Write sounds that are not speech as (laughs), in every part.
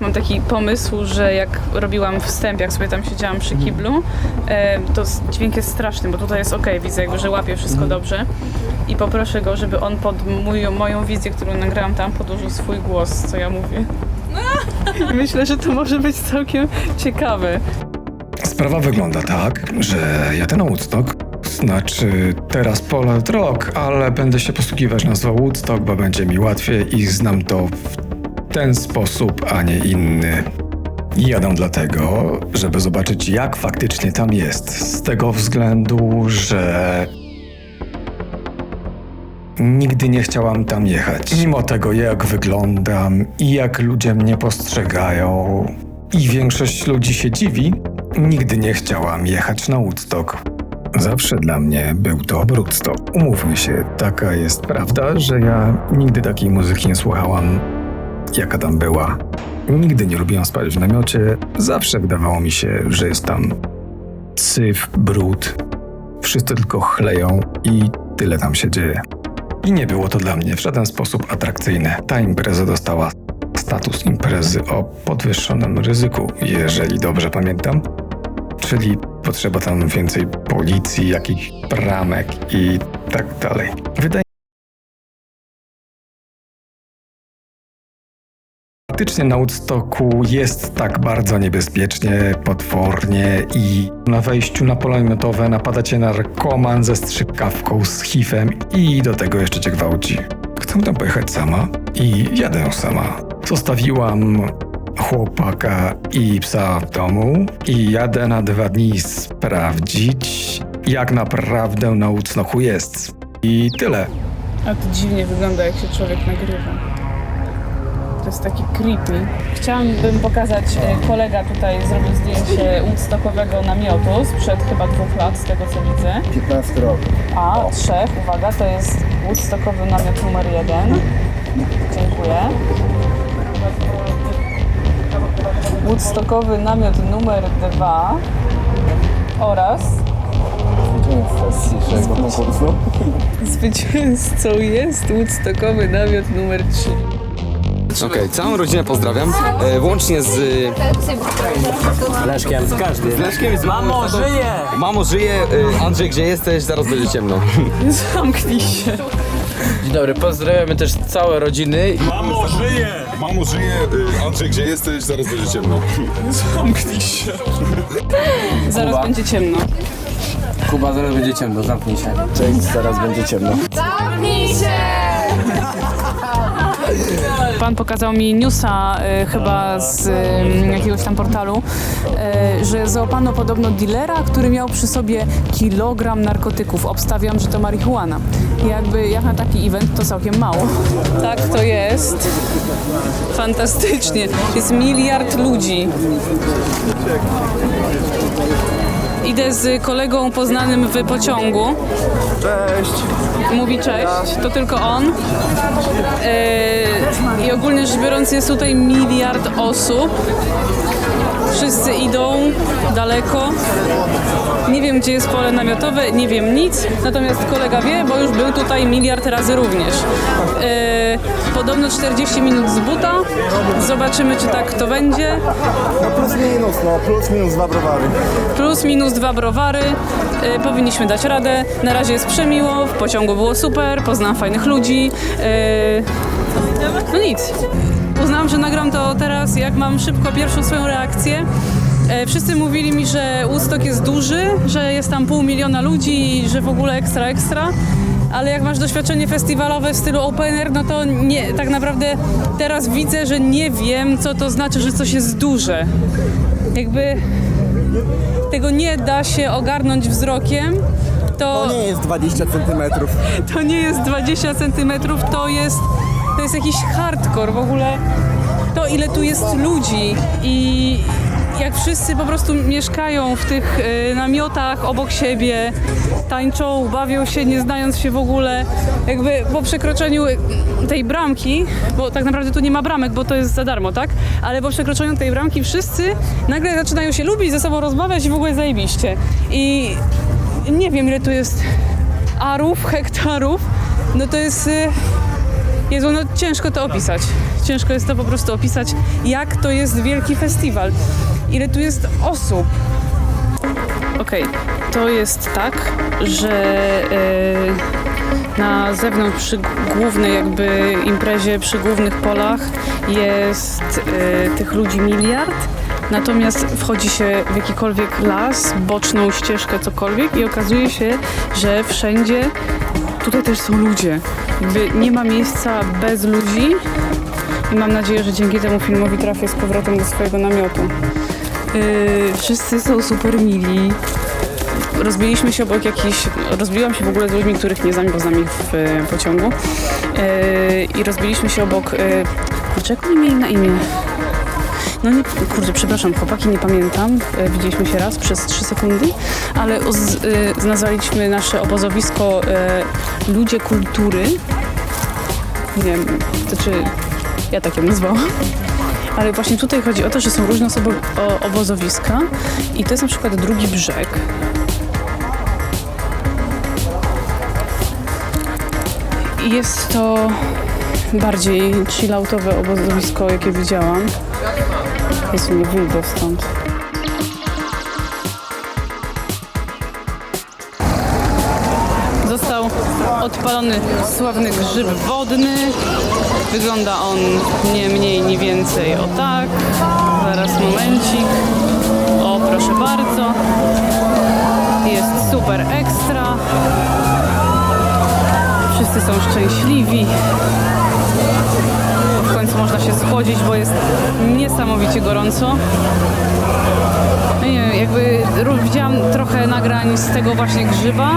Mam taki pomysł, że jak robiłam wstęp, jak sobie tam siedziałam przy kiblu, e, to s- dźwięk jest straszny, bo tutaj jest ok, widzę jakby, że łapie wszystko dobrze. I poproszę go, żeby on pod mój, moją wizję, którą nagrałam tam, podłożył swój głos, co ja mówię. I (laughs) myślę, że to może być całkiem ciekawe. Sprawa wygląda tak, że jadę na Woodstock, znaczy teraz Poland Rock, ale będę się posługiwać nazwą Woodstock, bo będzie mi łatwiej i znam to w ten sposób, a nie inny. Jadę dlatego, żeby zobaczyć jak faktycznie tam jest, z tego względu, że Nigdy nie chciałam tam jechać. Mimo tego, jak wyglądam i jak ludzie mnie postrzegają, i większość ludzi się dziwi, nigdy nie chciałam jechać na Woodstock. Zawsze dla mnie był to Woodstock. Umówmy się, taka jest prawda, że ja nigdy takiej muzyki nie słuchałam, jaka tam była. Nigdy nie lubiłam spać w namiocie. Zawsze wydawało mi się, że jest tam syf, brud. Wszyscy tylko chleją i tyle tam się dzieje. I nie było to dla mnie w żaden sposób atrakcyjne. Ta impreza dostała status imprezy o podwyższonym ryzyku, jeżeli dobrze pamiętam. Czyli potrzeba tam więcej policji, jakichś bramek i tak dalej. Wydaje Faktycznie na Woodstocku jest tak bardzo niebezpiecznie, potwornie i na wejściu na pola namiotowe napada cię narkoman ze strzykawką z hifem i do tego jeszcze cię gwałci. Chcę tam pojechać sama i jadę sama. Zostawiłam chłopaka i psa w domu i jadę na dwa dni sprawdzić, jak naprawdę na Woodstocku jest. I tyle. A to dziwnie wygląda, jak się człowiek nagrywa. To jest taki creepy. Chciałabym pokazać, e, kolega tutaj zrobił zdjęcie woodstockowego namiotu sprzed chyba dwóch lat, z tego co widzę. 15 rok. A, trzech, uwaga, to jest woodstockowy namiot numer jeden. Dziękuję. Woodstockowy namiot numer dwa oraz Zwycięzca z dzisiejszego konkursu. zwycięzcą jest Woodstockowy namiot numer trzy. Okej, całą rodzinę pozdrawiam, e, łącznie z Leszkiem. Z każdym. z Leszkiem i z Mamo, żyje! Mamo żyje, e, Andrzej gdzie jesteś, zaraz będzie ciemno. Zamknij się. Dzień dobry, pozdrawiamy też całe rodziny. Mamo żyje! Mamo żyje! Y, Andrzej, gdzie jesteś? Zaraz będzie ciemno. Zamknij się. Zaraz Kuba. będzie ciemno. Kuba, zaraz będzie ciemno, zamknij się. Cześć, zaraz będzie ciemno. Pan pokazał mi newsa e, chyba z jakiegoś tam portalu, e, że załapano podobno dealera, który miał przy sobie kilogram narkotyków. Obstawiam, że to marihuana. Jakby jak na taki event to całkiem mało. Tak to jest. Fantastycznie. Jest miliard ludzi. Idę z kolegą poznanym w pociągu. Cześć! Mówi cześć, to tylko on. Yy, I ogólnie rzecz biorąc jest tutaj miliard osób. Wszyscy idą daleko. Nie wiem, gdzie jest pole namiotowe, nie wiem nic. Natomiast kolega wie, bo już był tutaj miliard razy również. Yy, podobno 40 minut z buta. Zobaczymy, czy tak to będzie. No plus minus, no plus minus dwa browary. Plus minus dwa browary. Y, powinniśmy dać radę. Na razie jest przemiło, w pociągu było super, poznałam fajnych ludzi. Y, no nic. Uznałam, że nagram to teraz, jak mam szybko pierwszą swoją reakcję. E, Wszyscy mówili mi, że Woodstock jest duży, że jest tam pół miliona ludzi i że w ogóle ekstra, ekstra. Ale jak masz doświadczenie festiwalowe w stylu open air, no to nie, tak naprawdę teraz widzę, że nie wiem, co to znaczy, że coś jest duże. Jakby tego nie da się ogarnąć wzrokiem, to, To nie jest 20 centymetrów. (laughs) to nie jest 20 centymetrów, to jest, to jest jakiś hardcore w ogóle. To ile tu jest ludzi i jak wszyscy po prostu mieszkają w tych y, namiotach obok siebie, tańczą, bawią się, nie znając się w ogóle. Jakby po przekroczeniu y, tej bramki, bo tak naprawdę tu nie ma bramek, bo to jest za darmo, tak? Ale po przekroczeniu tej bramki wszyscy nagle zaczynają się lubić, ze sobą rozmawiać i w ogóle zajebiście. I nie wiem ile tu jest arów, hektarów, no to jest... Jezu, no ciężko to opisać. Ciężko jest to po prostu opisać, jak to jest wielki festiwal. Ile tu jest osób. Okej, to jest tak, że e, na zewnątrz przy głównej jakby imprezie, przy głównych polach jest e, tych ludzi miliard. Natomiast wchodzi się w jakikolwiek las, boczną ścieżkę, cokolwiek i okazuje się, że wszędzie tutaj też są ludzie. Jakby nie ma miejsca bez ludzi i mam nadzieję, że dzięki temu filmowi trafię z powrotem do swojego namiotu. Yy, wszyscy są super mili. Rozbiliśmy się obok jakichś. Rozbiłam się w ogóle z ludźmi, których nie znam, bo znam ich w e, pociągu. Yy, I rozbiliśmy się obok. Yy, dlaczego oni mieli na imię? No nie, kurde, przepraszam, chłopaki, nie pamiętam. E, Widzieliśmy się raz przez 3 sekundy, ale e, nazwaliśmy nasze obozowisko Ludzie Kultury. Nie wiem, to czy ja tak ją nazwałam. Ale właśnie tutaj chodzi o to, że są różne osoby o, obozowiska i to jest na przykład drugi brzeg. I Jest to bardziej chilloutowe obozowisko, jakie widziałam. Jezu, nie wyjdę stąd. Odpalony sławny grzyb wodny. Wygląda on nie mniej, nie więcej o tak. Zaraz momencik. O, proszę bardzo. Jest super ekstra. Wszyscy są szczęśliwi. W końcu można się schłodzić, bo jest niesamowicie gorąco. Nie wiem, jakby widziałam trochę nagrań z tego właśnie grzyba.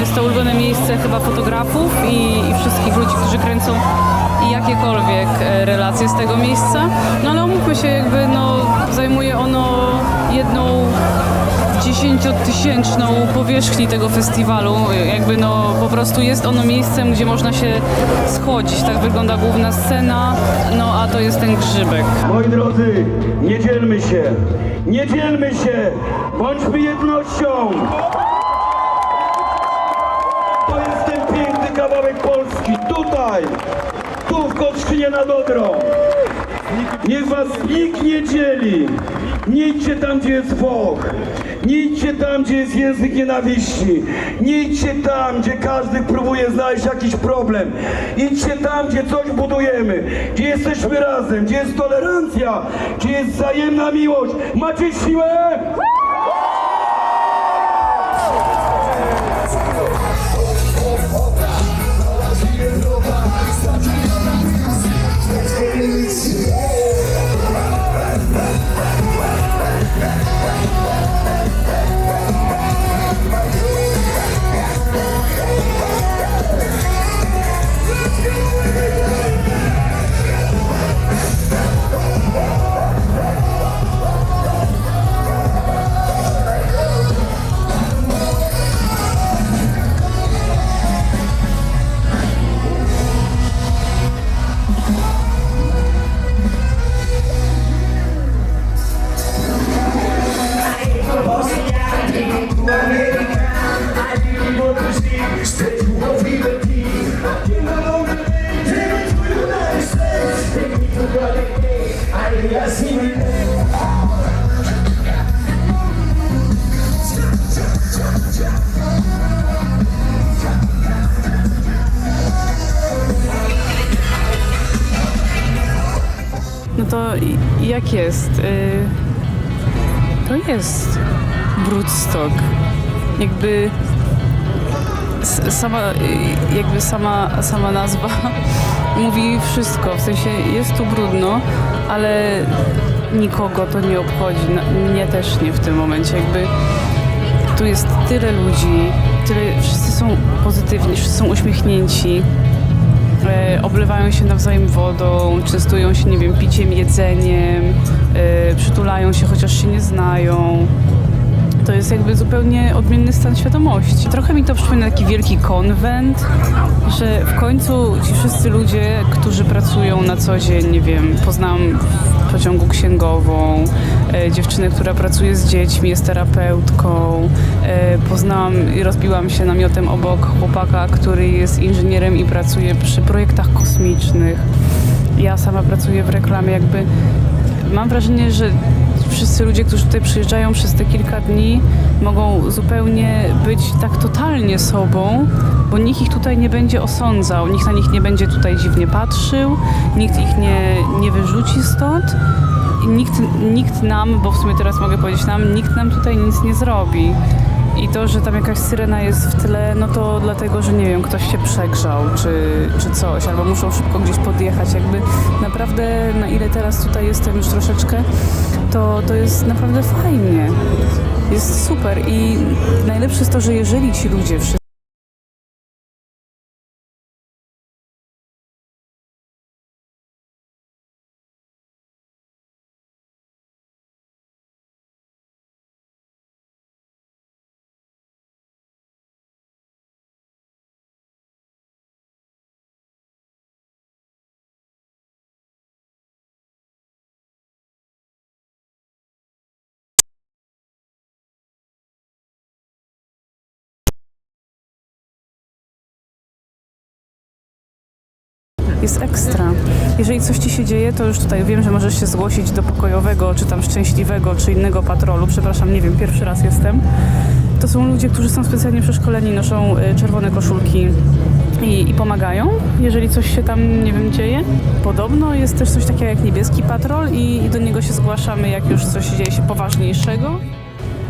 Jest to ulubione miejsce chyba fotografów i, i wszystkich ludzi, którzy kręcą jakiekolwiek e, relacje z tego miejsca. No ale umówmy się, jakby no, zajmuje ono jedną dziesięciotysięczną powierzchni tego festiwalu. Jakby no po prostu jest ono miejscem, gdzie można się schłodzić. Tak wygląda główna scena, no a to jest ten grzybek. Moi drodzy, nie dzielmy się, nie dzielmy się, bądźmy jednością. To jest ten piękny kawałek Polski, tutaj, tu w Kostrzynie nad Odrą. Niech was nikt nie dzieli. Nie idźcie tam, gdzie jest Włoch. Nie idźcie tam, gdzie jest język nienawiści. Nie idźcie tam, gdzie każdy próbuje znaleźć jakiś problem. Idźcie tam, gdzie coś budujemy. Gdzie jesteśmy razem, gdzie jest tolerancja, gdzie jest wzajemna miłość. Macie siłę? To jak jest? Y, To jest Broodstock. Jakby sama, jakby sama, sama nazwa (laughs) mówi wszystko. W sensie jest tu brudno, ale nikogo to nie obchodzi. Mnie też nie w tym momencie. Jakby tu jest tyle ludzi, tyle, wszyscy są pozytywni, wszyscy są uśmiechnięci oblewają się nawzajem wodą, częstują się, nie wiem, piciem, jedzeniem, e, przytulają się, chociaż się nie znają. To jest jakby zupełnie odmienny stan świadomości. Trochę mi to przypomina taki wielki konwent, że w końcu ci wszyscy ludzie, którzy pracują na co dzień, nie wiem, poznałam w pociągu księgową, e, dziewczynę, która pracuje z dziećmi, jest terapeutką, e, poznałam i rozbiłam się namiotem obok chłopaka, który jest inżynierem i pracuje przy projektach kosmicznych. Ja sama pracuję w reklamie, jakby mam wrażenie, że wszyscy ludzie, którzy tutaj przyjeżdżają przez te kilka dni, mogą zupełnie być tak totalnie sobą, bo nikt ich tutaj nie będzie osądzał, nikt na nich nie będzie tutaj dziwnie patrzył, nikt ich nie, nie wyrzuci stąd. I nikt, nikt nam, bo w sumie teraz mogę powiedzieć nam, nikt nam tutaj nic nie zrobi. I to, że tam jakaś syrena jest w tle, no to dlatego, że nie wiem, ktoś się przegrzał czy, czy coś, albo muszą szybko gdzieś podjechać. Jakby naprawdę, na ile teraz tutaj jestem już troszeczkę, to, to jest naprawdę fajnie. Jest super i najlepsze jest to, że jeżeli ci ludzie wszyscy jest ekstra. Jeżeli coś ci się dzieje, to już tutaj wiem, że możesz się zgłosić do pokojowego, czy tam szczęśliwego, czy innego patrolu. Przepraszam, nie wiem, pierwszy raz jestem. To są ludzie, którzy są specjalnie przeszkoleni, noszą y, czerwone koszulki i, i pomagają, jeżeli coś się tam, nie wiem, dzieje. Podobno jest też coś takiego jak niebieski patrol i, i do niego się zgłaszamy, jak już coś dzieje się poważniejszego.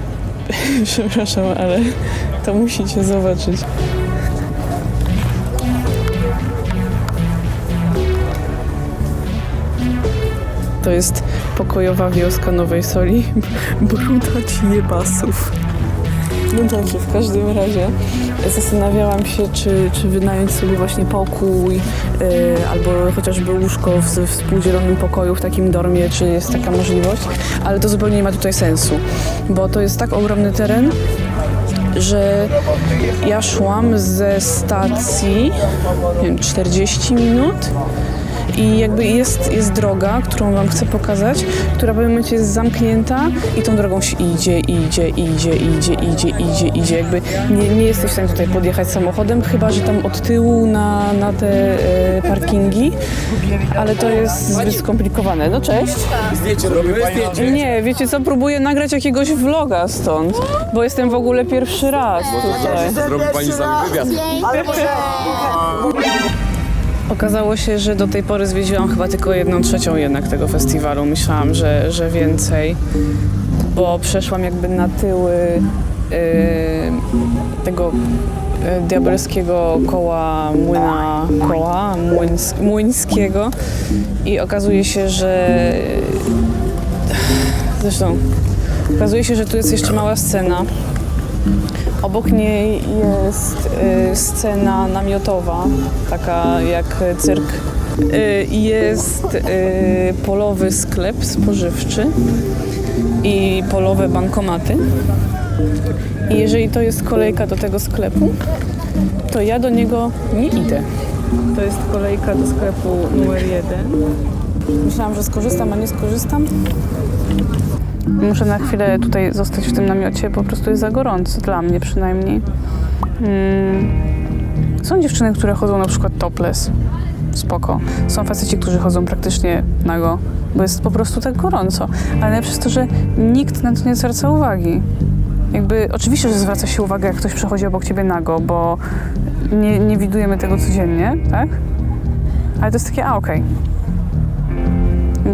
(laughs) Przepraszam, ale to musicie zobaczyć. To jest pokojowa wioska Nowej Soli. Bruda ci jebasów. No dobrze, w każdym razie zastanawiałam się, czy, czy wynająć sobie właśnie pokój yy, albo chociażby łóżko w w współdzielonym pokoju w takim dormie, czy jest taka możliwość, ale to zupełnie nie ma tutaj sensu, bo to jest tak ogromny teren, że ja szłam ze stacji nie wiem, 40 minut i jakby jest, jest droga, którą wam chcę pokazać, która w pewnym momencie jest zamknięta i tą drogą się idzie, idzie, idzie, idzie, idzie, idzie, idzie. Jakby nie, nie jesteś w stanie tutaj podjechać samochodem, chyba że tam od tyłu na, na te e, parkingi, ale to jest zbyt skomplikowane. No cześć. Nie, wiecie co, próbuję nagrać jakiegoś vloga stąd, bo jestem w ogóle pierwszy raz tutaj. Zrobi pani cały wywiad. Okazało się, że do tej pory zwiedziłam chyba tylko jedną trzecią jednak tego festiwalu. Myślałam, że, że więcej, bo przeszłam jakby na tyły yy, tego yy, diabelskiego koła młyna, koła młyńskiego i okazuje się, że zresztą okazuje się, że tu jest jeszcze mała scena. Obok niej jest y, scena namiotowa, taka jak cyrk. Y, jest y, polowy sklep spożywczy i polowe bankomaty. I jeżeli to jest kolejka do tego sklepu, to ja do niego nie idę. To jest kolejka do sklepu numer jeden. Myślałam, że skorzystam, a nie skorzystam. Muszę na chwilę tutaj zostać w tym namiocie, po prostu jest za gorąco, dla mnie przynajmniej. Mm. Są dziewczyny, które chodzą na przykład topless. Spoko. Są faceci, którzy chodzą praktycznie nago, bo jest po prostu tak gorąco. Ale jest to, że nikt na to nie zwraca uwagi. Jakby, oczywiście, że zwraca się uwagę, jak ktoś przechodzi obok ciebie nago, bo nie, nie widujemy tego codziennie, tak? Ale to jest takie, a okej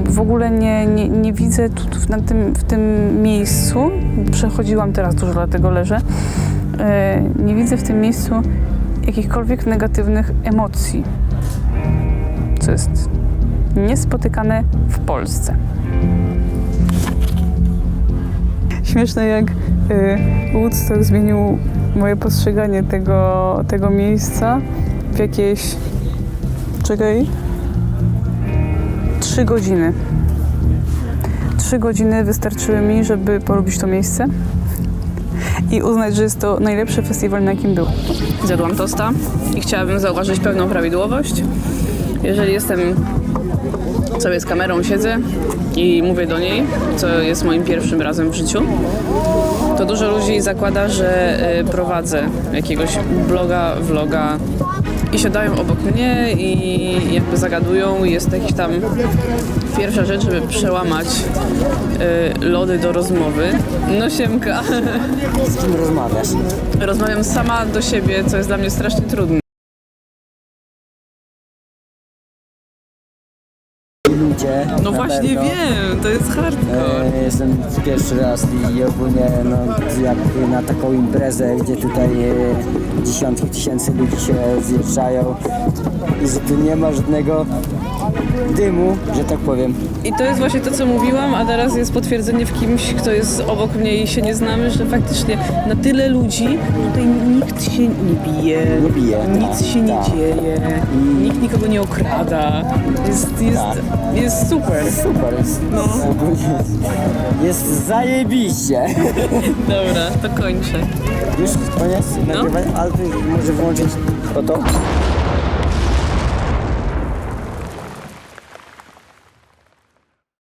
w ogóle nie, nie, nie widzę tu, na tym, w tym miejscu, przechodziłam teraz dużo, dlatego leżę, e, nie widzę w tym miejscu jakichkolwiek negatywnych emocji, co jest niespotykane w Polsce. Śmieszne jak y, Woodstock zmienił moje postrzeganie tego, tego miejsca w jakieś... Czekaj, trzy godziny. Trzy godziny wystarczyły mi, żeby polubić to miejsce. i uznać, że jest to najlepszy festiwal, na jakim był. Zjadłam tosta i chciałabym zauważyć pewną prawidłowość. Jeżeli jestem sobie z kamerą siedzę i mówię do niej, co jest moim pierwszym razem w życiu, to dużo ludzi zakłada, że y, prowadzę jakiegoś bloga, vloga i siadają obok mnie i jakby zagadują. Jest jakiś tam pierwsza rzecz, żeby przełamać y, lody do rozmowy. No siemka. Z kim rozmawiasz? Rozmawiam sama do siebie, co jest dla mnie strasznie trudne. Ludzie. No właśnie pewno. wiem, to jest hardcore. E, Jestem pierwszy raz i ogólnie no, jak na taką imprezę, gdzie tutaj e, dziesiątki tysięcy ludzi się zjeżdżają i że tu nie ma żadnego dymu, że tak powiem. I to jest właśnie to, co mówiłam, a teraz jest potwierdzenie w kimś, kto jest obok mnie i się nie znamy, że faktycznie na tyle ludzi tutaj nikt się nie bije, Nie bije, nic tak, się nie tak. dzieje, nikt nikogo nie okrada. Jest, jest, Tak. Jest super. Super, jest, No. ogólnie jest zajebiście. (laughs) Dobra, to kończę. Już koniec nagrywania, ale ty może włączyć to to?